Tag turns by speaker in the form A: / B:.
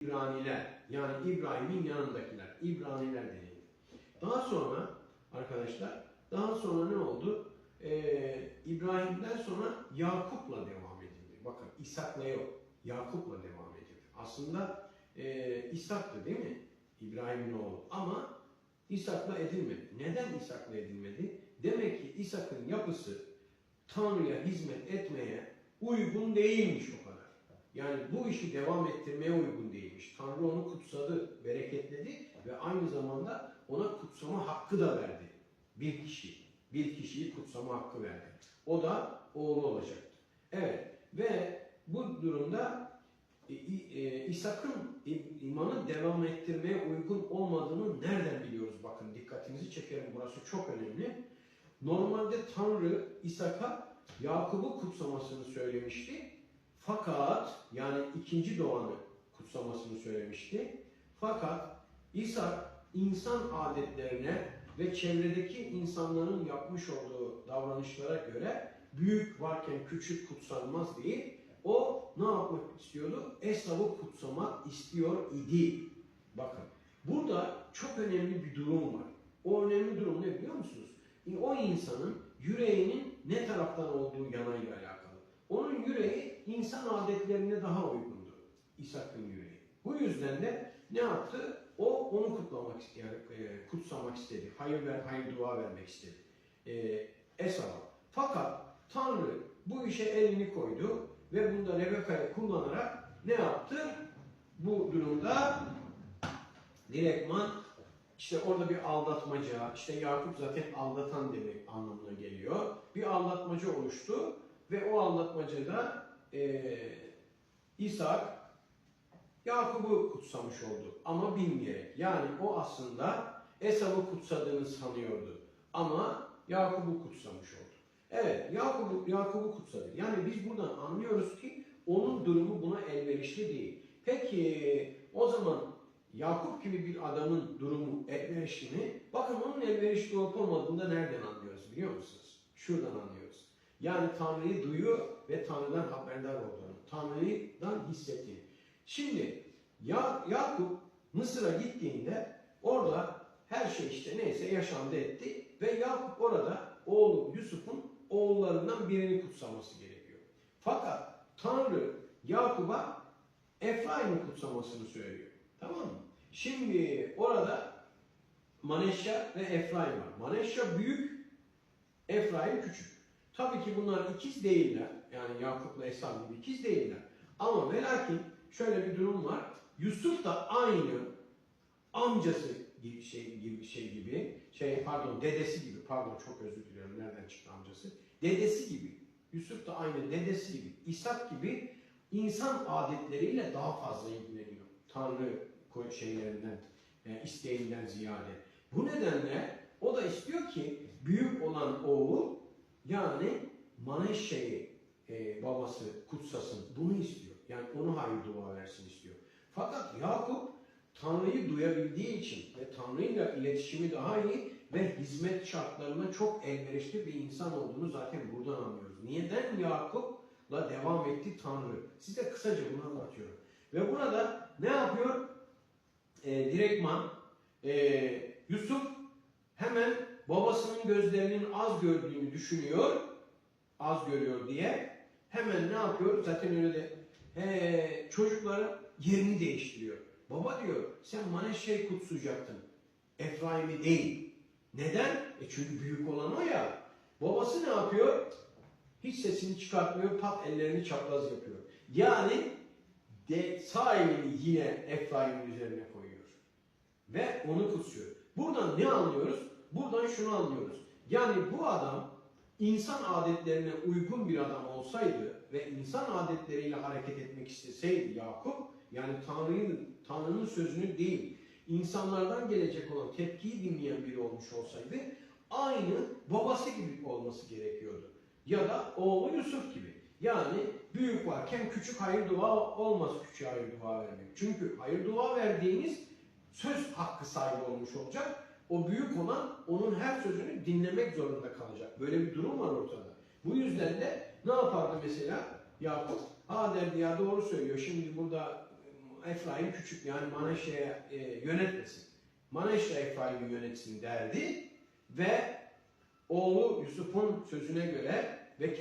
A: İbraniler yani İbrahim'in yanındakiler. İbraniler denildi. Daha sonra arkadaşlar daha sonra ne oldu? Ee, İbrahim'den sonra Yakup'la devam edildi. Bakın İshak'la yok. Yakup'la devam edildi. Aslında e, İshak'tı değil mi? İbrahim'in oğlu. Ama İshak'la edilmedi. Neden İshak'la edilmedi? Demek ki İshak'ın yapısı Tanrı'ya hizmet etmeye uygun değilmiş o. Yani bu işi devam ettirmeye uygun değilmiş. Tanrı onu kutsadı, bereketledi ve aynı zamanda ona kutsama hakkı da verdi. Bir kişi, bir kişiyi kutsama hakkı verdi. O da oğlu olacaktı. Evet ve bu durumda e, e, İshak'ın imanı devam ettirmeye uygun olmadığını nereden biliyoruz? Bakın dikkatinizi çekerim burası çok önemli. Normalde Tanrı İshak'a Yakup'u kutsamasını söylemişti. Fakat yani ikinci doğanı kutsamasını söylemişti. Fakat İshak insan adetlerine ve çevredeki insanların yapmış olduğu davranışlara göre büyük varken küçük kutsanmaz değil. O ne yapmak istiyordu? Esav'ı kutsamak istiyor idi. Bakın burada çok önemli bir durum var. O önemli durum ne biliyor musunuz? O insanın yüreğinin ne taraftan olduğu yanayla alakalı. Onun yüreği insan adetlerine daha uygundu. İshak'ın yüreği. Bu yüzden de ne yaptı? O onu kutlamak yani, e, kutsamak istedi. Hayır ver, hayır dua vermek istedi. E, Esav'a. Fakat Tanrı bu işe elini koydu ve bunda Rebeka'yı kullanarak ne yaptı? Bu durumda direktman işte orada bir aldatmaca, işte Yakup zaten aldatan demek anlamına geliyor. Bir aldatmaca oluştu ve o aldatmacada eee İshak Yakup'u kutsamış oldu ama bilmeyerek. Yani o aslında Esav'ı kutsadığını sanıyordu ama Yakup'u kutsamış oldu. Evet, Yakup'u Yakup'u kutsadı. Yani biz buradan anlıyoruz ki onun durumu buna elverişli değil. Peki o zaman Yakup gibi bir adamın durumu elverişli mi? Bakın onun elverişli olup olmadığını da nereden anlıyoruz biliyor musunuz? Şuradan anlıyoruz. Yani Tanrı'yı duyuyor ve Tanrı'dan haberdar olduğunu, Tanrı'dan hissettiğini. Şimdi ya, Yakup Mısır'a gittiğinde orada her şey işte neyse yaşandı etti ve Yakup orada oğlu Yusuf'un oğullarından birini kutsaması gerekiyor. Fakat Tanrı Yakup'a Efraim'i kutsamasını söylüyor. Tamam mı? Şimdi orada Maneşya ve Efraim var. Maneşya büyük, Efraim küçük. Tabii ki bunlar ikiz değiller. Yani Yakup'la Esau gibi ikiz değiller. Ama ve lakin şöyle bir durum var. Yusuf da aynı amcası gibi şey gibi şey gibi şey pardon dedesi gibi pardon çok özür diliyorum nereden çıktı amcası dedesi gibi Yusuf da aynı dedesi gibi İshak gibi insan adetleriyle daha fazla ilgileniyor Tanrı şeylerinden e, isteğinden ziyade bu nedenle o da istiyor ki büyük olan oğul yani Maneşe'yi e, babası kutsasın bunu istiyor yani onu hayır dua versin istiyor fakat Yakup Tanrı'yı duyabildiği için ve Tanrı'yla iletişimi daha iyi ve hizmet şartlarına çok elverişli bir insan olduğunu zaten buradan anlıyoruz. Neden Yakup'la devam etti Tanrı? Size kısaca bunu anlatıyorum. Ve burada ne yapıyor? E, direktman e, Yusuf hemen babasının gözlerinin az gördüğünü düşünüyor. Az görüyor diye. Hemen ne yapıyor? Zaten öyle de e, çocukların yerini değiştiriyor. Baba diyor sen Maneşe'yi kutsayacaktın. Efraim'i değil. Neden? E çünkü büyük olan o ya. Babası ne yapıyor? Hiç sesini çıkartmıyor, pat ellerini çapraz yapıyor. Yani de sağ yine Efraim'in üzerine koyuyor. Ve onu kutsuyor. Buradan ne anlıyoruz? Buradan şunu anlıyoruz. Yani bu adam insan adetlerine uygun bir adam olsaydı ve insan adetleriyle hareket etmek isteseydi Yakup, yani Tanrı'nın Tanrı'nın sözünü değil, insanlardan gelecek olan tepkiyi dinleyen biri olmuş olsaydı aynı babası gibi olması gerekiyordu. Ya da oğlu Yusuf gibi. Yani büyük varken küçük hayır dua olmaz küçük hayır dua vermek. Çünkü hayır dua verdiğiniz söz hakkı sahibi olmuş olacak. O büyük olan onun her sözünü dinlemek zorunda kalacak. Böyle bir durum var ortada. Bu yüzden de ne yapardı mesela Yakup? Ha derdi ya doğru söylüyor. Şimdi burada Efraim küçük yani Manaşe'ye e, yönetmesin. Manaşe Efraim'i yönetsin derdi ve oğlu Yusuf'un sözüne göre ve